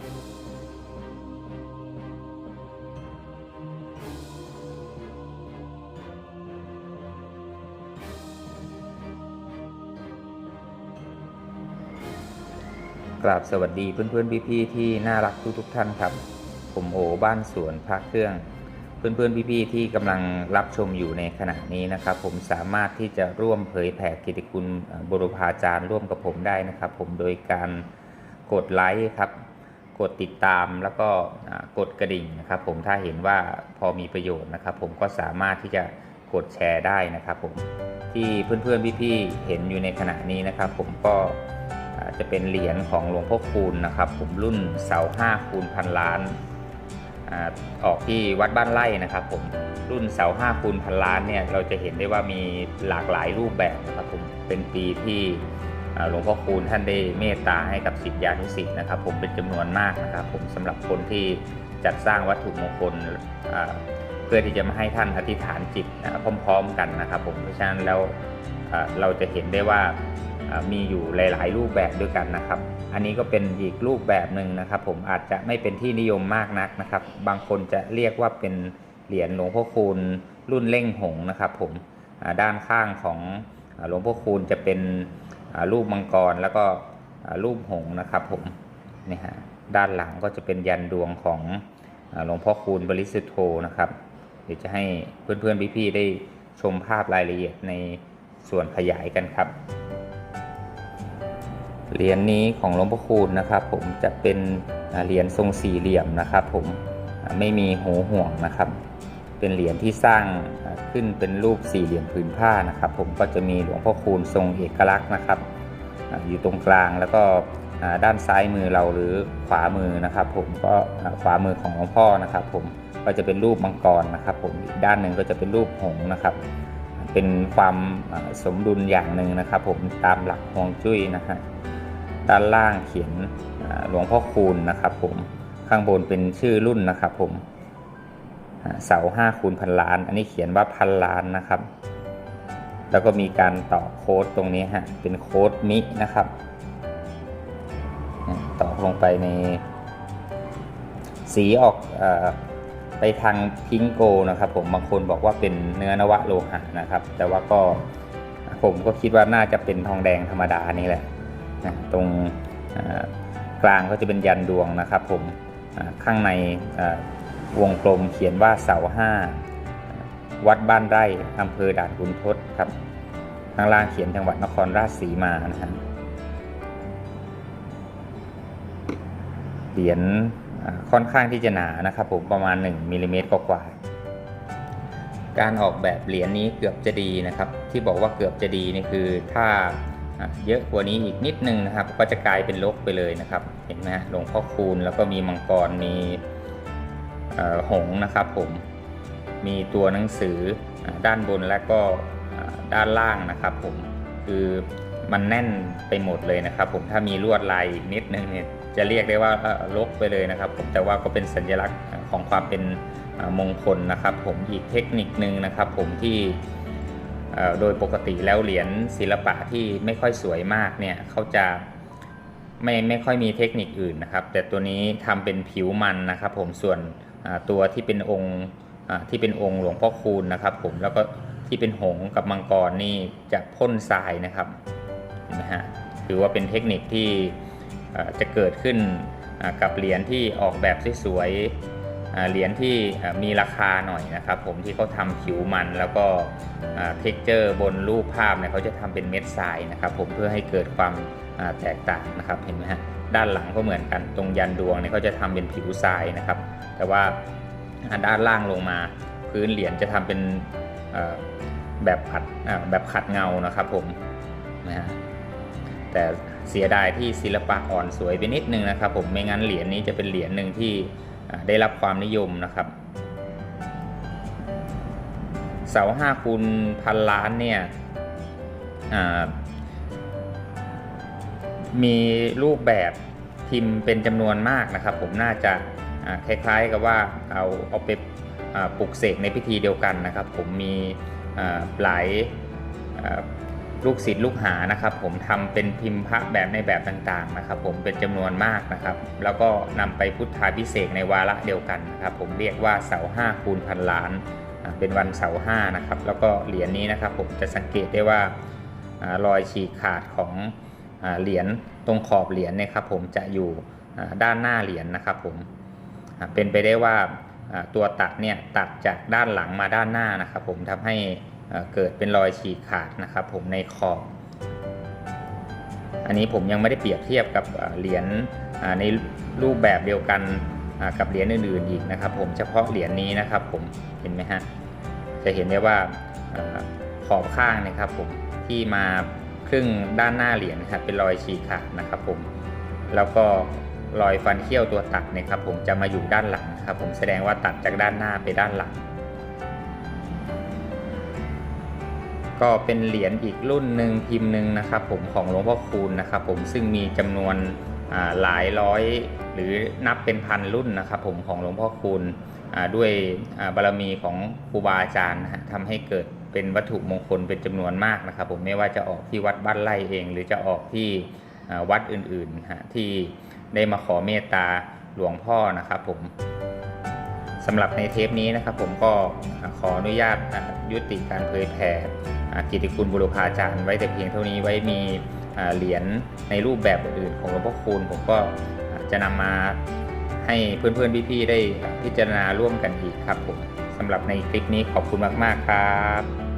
กราบสวัสดีเพื่อนๆพี่ๆที่น่ารักทุกๆท่านครับ ผมโอบ้านสวนพระเครื่อง เพื่อนๆพี่ๆที่กำลังรับชมอยู่ในขณะนี้นะครับ ผมสามารถที่จะร่วมเผยแผ่กิติคุณเอ่อบุรพาจารย์ร่วมกับผมได้นะครับ ผมโดยการกดไลค์ครับ กดติดตามแล้วก็กดกระดิ่งนะครับผมถ้าเห็นว่าพอมีประโยชน์นะครับ ผมก็สามารถที่จะกดแชร์ได้นะครับผมที่เพื่อนๆพี่ๆเห็นอยู่ในขณะนี้นะครับ ผมก็จะเป็นเหรียญของหลวงพ่อคูณนะครับ ผมรุ่นเสาห้าคูณพันล้านออกที่วัดบ้านไร่นะครับ ผมรุ่นเสาห้าคูณพันล้านเนี่ยเราจะเห็นได้ว่ามีหลากหลายรูปแบบนะครับผมเป็นปีที่ หลวงพ่อคูณท่านได้เมตตาให้กับศิษยานุศิษย์นะครับ ผมเป็นจำนวนมากนะครับ ผมสำหรับคนที่จัดสร้างวัตถุมงคลเพื่อที่จะมาให้ท่านอธิษฐานจิตพร้อม ๆ กันนะครับ ผมเพราะฉะนั้นแล้วเราจะเห็นได้ว่ามีอยู่หลาย ๆ รูปแบบด้วยกันนะครับ อันนี้ก็เป็นอีกรูปแบบหนึ่งนะครับ ผมอาจจะไม่เป็นที่นิยมมากนักนะครับ บางคนจะเรียกว่าเป็นเหรียญหลวงพ่อคูณรุ่นเล่งหงนะครับ ผมด้านข้างของหลวงพ่อคูณจะเป็น รูปมังกรแล้วก็รูปหงส์นะครับผมนี่ฮะด้านหลังก็จะเป็นยันดวงของหลวงพ่อคูณบริสุทธโธนะครับ เดี๋ยวจะให้เพื่อนๆพี่ๆได้ชมภาพรายละเอียดในส่วนขยายกันครับเหรียญนี้ของหลวงพ่อคูณนะครับผมจะเป็นเหรียญทรงสี่เหลี่ยมนะครับ ผมไม่มีหูห่วงนะครับ เป็นเหรียญที่สร้างขึ้นเป็นรูปสี่เหลี่ยมผืนผ้านะครับ ผมก็จะมีหลวงพ่อคูณทรงเอกลักษณ์นะครับ อยู่ตรงกลางแล้วก็ด้านซ้ายมือเราหรือขวามือนะครับ ผมก็ขวามือของหลวงพ่อนะครับ ผมก็จะเป็นรูปมังกรนะครับ ผมอีกด้านหนึ่งก็จะเป็นรูปหงนะครับ เป็นความสมดุลอย่างหนึ่งนะครับ ผมตามหลักฮวงจุ้ยนะฮะด้านล่างเขียนหลวงพ่อคูณนะครับ ผมข้างบนเป็นชื่อรุ่นนะครับ ผม เสาห้าคูณพันล้าน อันนี้เขียนว่าพันล้านนะครับ แล้วก็มีการต่อโค้ดตรงนี้ฮะเป็นโค้ดมินะครับ ต่อลงไปใน สีออกอไปทางพิงโกนะครับผมบางคนบอกว่าเป็นเนื้อนวะโลหะนะครับ แต่ว่าก็ผมก็คิดว่าน่าจะเป็นทองแดงธรรมดานี่แหละนะตรงกลางก็จะเป็นยันดวงนะครับผมข้างในอ วงกลมเขียนว่าเสาห้าวัดบ้านไร่อำเภอด่านขุนทดครับข้างล่างเขียนจังหวัดนครราชสีมานะฮะเหรียญค่อนข้างที่จะหนานะครับผมประมาณ 1มิลลิเมตรกว่าๆการออกแบบเหรียญนี้เกือบจะดีนะครับ ที่บอกว่าเกือบจะดีนี่คือถ้าเยอะกว่านี้อีกนิดนึงนะครับ ก็จะกลายเป็นลกไปเลยนะครับ เห็นไหมฮะหลวงพ่อคูณแล้วก็มีมังกรมี หงนะครับผมมีตัวหนังสือด้านบนและก็ด้านล่างนะครับผมคือมันแน่นไปหมดเลยนะครับ ผมถ้ามีลวดลายอีกนิดนึงเนี่ยจะเรียกได้ว่าลกไปเลยนะครับ ผมแต่ว่าก็เป็นสัญลักษณ์ของความเป็นมงคลนะครับ ผมอีกเทคนิคนึงนะครับ ผมที่โดยปกติแล้วเหรียญศิลปะที่ไม่ค่อยสวยมากเนี่ยเขาจะไม่ไม่ค่อยมีเทคนิคอื่นนะครับ แต่ตัวนี้ทำเป็นผิวมันนะครับ ผมส่วน ตัวที่เป็นองค์ที่เป็นองค์หลวงพ่อคูณนะครับ ผมแล้วก็ที่เป็นหงกับมังกรนี่จะพ่นทรายนะครับเห็นไหมฮะถือว่าเป็นเทคนิคที่จะเกิดขึ้นกับเหรียญที่ออกแบบสวยๆเหรียญที่มีราคาหน่อยนะครับ ผมที่เขาทำผิวมันแล้วก็เท็กเจอร์บนรูปภาพเนี่ยเขาจะทำเป็นเม็ดทรายนะครับ ผมเพื่อให้เกิดความแตกต่างนะครับเห็นไหมฮะ ด้านหลังก็เหมือนกันตรงยันดวงเนี่ยเขาจะทำเป็นผิวทรายนะครับ แต่ว่าด้านล่างลงมา พื้นเหรียญจะทำเป็นแบบขัดแบบขัดเงานะครับผมนะฮะแต่เสียดายที่ศิลปะอ่อนสวยไปนิดนึงนะครับ ผมไม่งั้นเหรียญนี้จะเป็นเหรียญหนึ่งที่ได้รับความนิยมนะครับ เสาห้าคูณพันล้านเนี่ย มีรูปแบบพิมพ์เป็นจำนวนมากนะครับ ผมน่าจะคล้ายๆกับว่าเอาเอาไปปลุกเสกในพิธีเดียวกันนะครับ ผมมีหลายอ่าลูกศิษย์ลูกหานะครับ ผมทำเป็นพิมพ์พระแบบในแบบต่างๆนะครับ ผมเป็นจำนวนมากนะครับ แล้วก็นำไปพุทธาพิเศษในวาระเดียวกันนะครับ ผมเรียกว่าเสาห้าคูณพันล้านเป็นวันเสาห้านะครับ แล้วก็เหรียญนี้นะครับ ผมจะสังเกตได้ว่ารอยฉีกขาดของ เหรียญตรงขอบเหรียญเนี่ยครับผมจะอยู่ด้านหน้าเหรียญนะครับผมเป็นไปได้ว่าตัวตัดเนี่ยตัดจากด้านหลังมาด้านหน้านะครับผมทำให้เกิดเป็นรอยฉีกขาดนะครับผมในขอบ อันนี้ผมยังไม่ได้เปรียบเทียบกับเหรียญในรูปแบบเดียวกันกับเหรียญอื่นๆอีกนะครับผมเฉพาะเหรียญนี้นะครับผมเห็นไหมฮะจะเห็นได้ว่าอาขอบข้างนะครับผมที่มา ครึ่งด้านหน้าเหรียญนะครับเป็นรอยฉีกขาดนะครับผมแล้วก็รอยฟันเขี้ยวตัวตัดเนะครับผมจะมาอยู่ด้านหลังครับผมแสดงว่าตัดจากด้านหน้าไปด้านหลัง ก็เป็นเหรียญอีกรุ่นหนึ่งพิมพ์หนึ่งนะครับผมของหลวงพ่อคูณนะครับผมซึ่งมีจำนวนหลายร้อย หรือนับเป็นพันรุ่นนะครับผมของหลวงพ่อคูณ ด้วยบารมีของครูบาอาจารย์นะฮะทำให้เกิดเป็นวัตถุมงคลเป็นจำนวนมากนะครับ ผมไม่ว่าจะออกที่วัดบ้านไร่เอง หรือจะออกที่วัดอื่นๆฮะที่ได้มาขอเมตตาหลวงพ่อนะครับผมสำหรับในเทปนี้นะครับ ผมก็ขออนุญาตยุติการเผยแผ่อ่กิตติคุณบุรพาจารย์ไว้แต่เพียงเท่านี้ไว้มีเหรียญในรูปแบบอื่นของหลวงพ่อคูณผมก็จะนำมา ให้เพื่อนๆพี่ๆได้พิจารณาร่วมกันอีกครับผมสำหรับในคลิปนี้ขอบคุณมากๆครับ